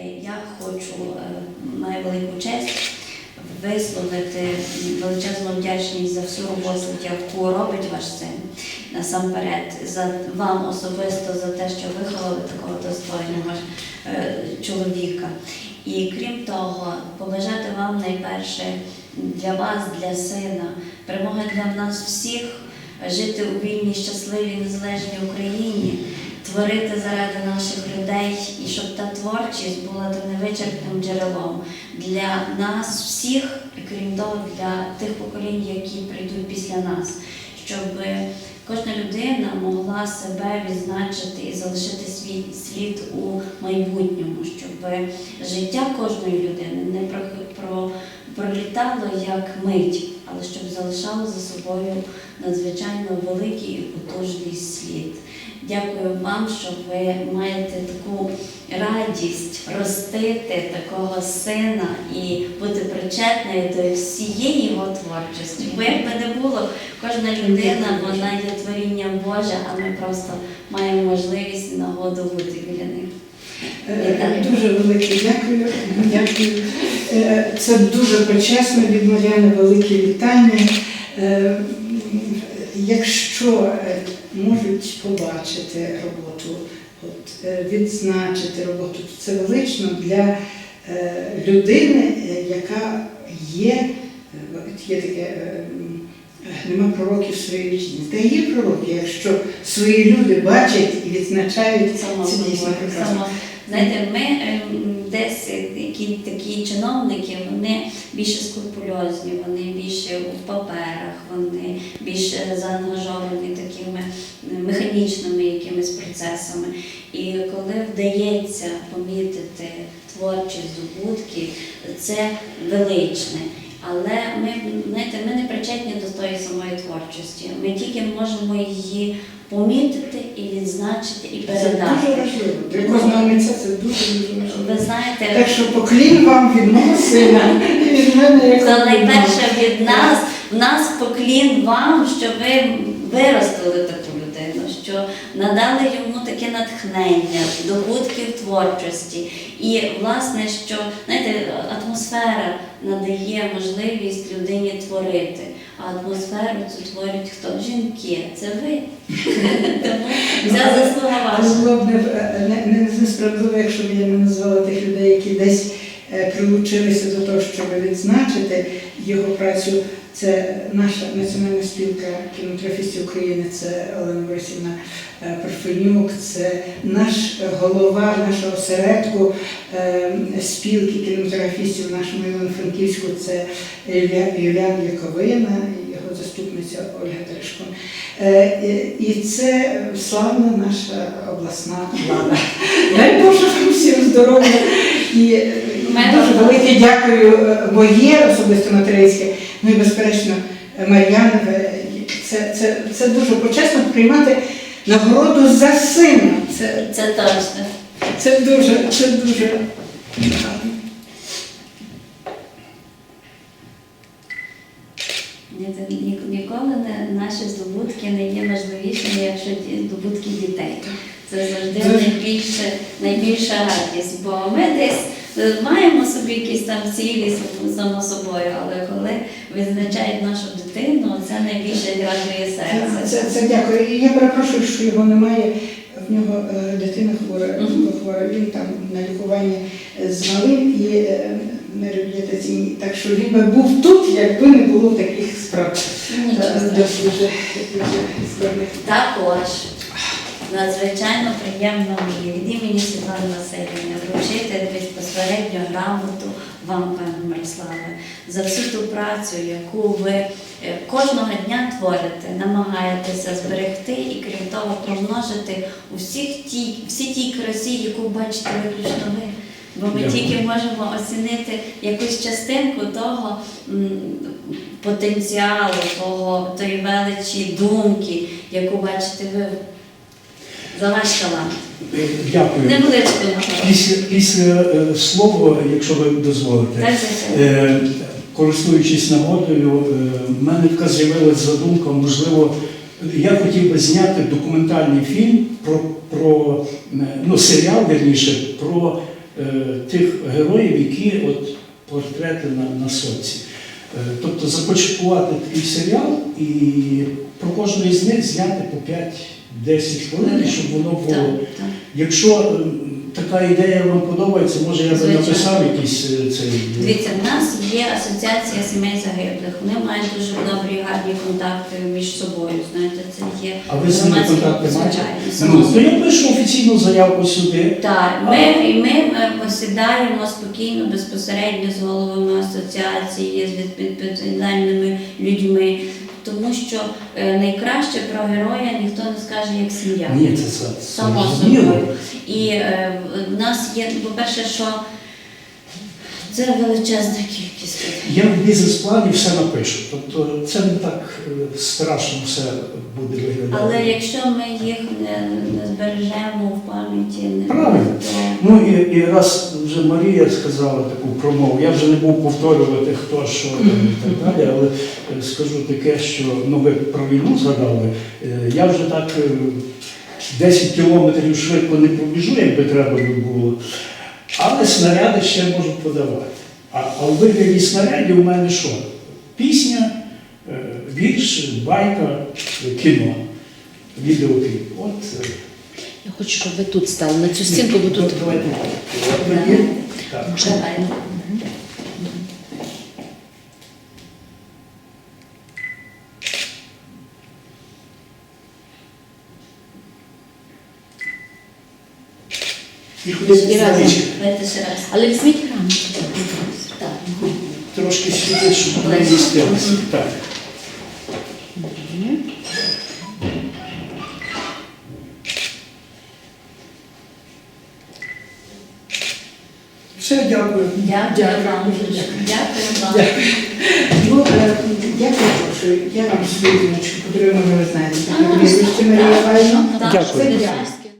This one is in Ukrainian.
Е, Я хочу, е, маю велику честь висловити величезну вдячність за всю роботу, яку робить ваш син. Насамперед, за вам особисто за те, що виховали такого достойного е, чоловіка. І крім того, побажати вам найперше для вас, для сина, перемоги для нас всіх жити у вільній, щасливій, незалежній Україні, творити заради наших людей, і щоб та творчість була тим невичерпним джерелом для нас всіх, і крім того, для тих поколінь, які прийдуть після нас, щоб кожна людина могла себе відзначити і залишити свій слід у майбутньому, щоб життя кожної людини не про, про, пролітало як мить, але щоб залишало за собою надзвичайно великий і потужний слід. Дякую вам, що ви маєте таку радість ростити такого сина і бути причетною до всієї його творчості. Бо як би не було, кожна людина вона є творінням Боже, а ми просто маємо можливість і нагоду бути біля них. Е, Дуже велике дякую. дякую. Е, Це дуже почесно від Мар'яни велике вітання. Е, Якщо е, можуть побачити роботу, от, відзначити роботу, то це велично для людини, яка є, є таке. Нема пророків своєї вічні. Та є пророки, якщо свої люди бачать і відзначають це дійсно прекрасно. Знаєте, ми ем, десь які такі чиновники, вони більше скрупульозні, вони більше у паперах, вони більше заангажовані такими механічними якимись процесами. І коли вдається помітити творчі здобутки, це величне. Але ми, знаєте, ми не причетні до тої самої творчості. Ми тільки можемо її помітити і відзначити, і Це дуже передати. важливо. Для кожного митця це дуже важливо. Знаєте, Так що поклін вам від мого сина і від мене як це найперше від нас, в нас поклін вам, що ви виростили таку людину, що надали йому таке натхнення, здобутків творчості. І власне, що знаєте, атмосфера надає можливість людині творити. А атмосферу цю творять хто? Жінки, це ви. Ця заслуга ваша. було б не, не, не несправедливо, якщо б я не назвала тих людей, які десь е, прилучилися до того, щоб відзначити його працю. Це наша національна спілка кінематографістів України, це Олена Борисівна Парфенюк, це наш голова нашого осередку е, спілки кінематографістів нашому Івано-Франківську, це Юліан Яковина і його заступниця Ольга Терешко. Е, і- це славна наша обласна влада. Дай Боже вам всім здоров'я і е, дуже велике дякую е, моє особисто материнське, ну і безперечно е, Мар'янове. Це, це, це дуже почесно приймати нагороду за сина. Це, Це точно. це дуже, це дуже. гарно. Ні, Ніколи не, наші здобутки не є важливішими, якщо здобутки дітей. Це завжди найбільше, найбільша радість, бо ми десь е, маємо собі якісь там цілі само собою, але коли визначають нашу дитину, це найбільше радує серце. Це, це дякую. І я перепрошую, що його немає. В нього е, дитина хвора, Мгм. хвора, він там на лікуванні з малим і е, на реабілітаційній. Так що він би був тут, якби не було таких справ. Е. Дуже, дуже складних. Також надзвичайно приємно мені від імені Світлани Васильівни вручити безпосередньо грамоту вам, пане Мирославе, за всю ту працю, яку ви е, кожного дня творите, намагаєтеся зберегти і крім того промножити у ті, всі тій красі, яку бачите виключно ви. Бо ми тільки можемо оцінити якусь частинку того потенціалу, того, тої величі думки, яку бачите ви за ваш талант. Дякую. Після, після е, слова, якщо ви дозволите, Так, е, користуючись нагодою, е, в мене така з'явилася задумка, можливо, я хотів би зняти документальний фільм про, про е, ну, серіал, верніше, про е, тих героїв, які от портрети на, на соці. Е, Тобто започаткувати такий серіал і про кожного із них зняти по 5-10 хвилин, щоб воно було. Якщо така ідея вам подобається, може я би написав якийсь е, цей. Дивіться, в нас є асоціація сімей загиблих. Вони мають дуже добрі, гарні контакти між собою. Знаєте, це є А ви з ними контакти маєте? Ну, то я пишу офіційну заявку сюди. Так, ми, і ми е, посідаємо спокійно, безпосередньо з головами асоціації, з від- відповідальними людьми, тому що е, найкраще про героя ніхто не скаже, як сім'я. Ні, це, Само собою. І е, в нас є, по-перше, що це величезна кількість. Я в бізнес-плані все напишу. Тобто це не так е, страшно все буде виглядати. Але якщо ми їх не, не збережемо в пам'яті, не Правильно. то Ну і, і раз вже Марія сказала таку промову, я вже не був повторювати хто що там і так далі, але е, скажу таке, що ну ви про війну згадали. е, Я вже так е, 10 кілометрів швидко не побіжу, якби треба було. Але снаряди ще можу подавати. А, а у вигляді снарядів у мене що? Пісня, е, вірш, байка, е, кіно, відеокліп. От е, Я хочу, щоб ви тут стали, на цю стінку, бо тут. От тоді. І кудись І разом. річки. Давайте ще раз. Але візьміть рамку. Так. Трошки світи, щоб не зістилися. Так. Все, дякую. Дякую вам. дуже. Дякую вам. Ну, е, я прошу, я вам свою дівчинку подарую, може, ви знаєте. Марія Іванівна. Так, Дякую.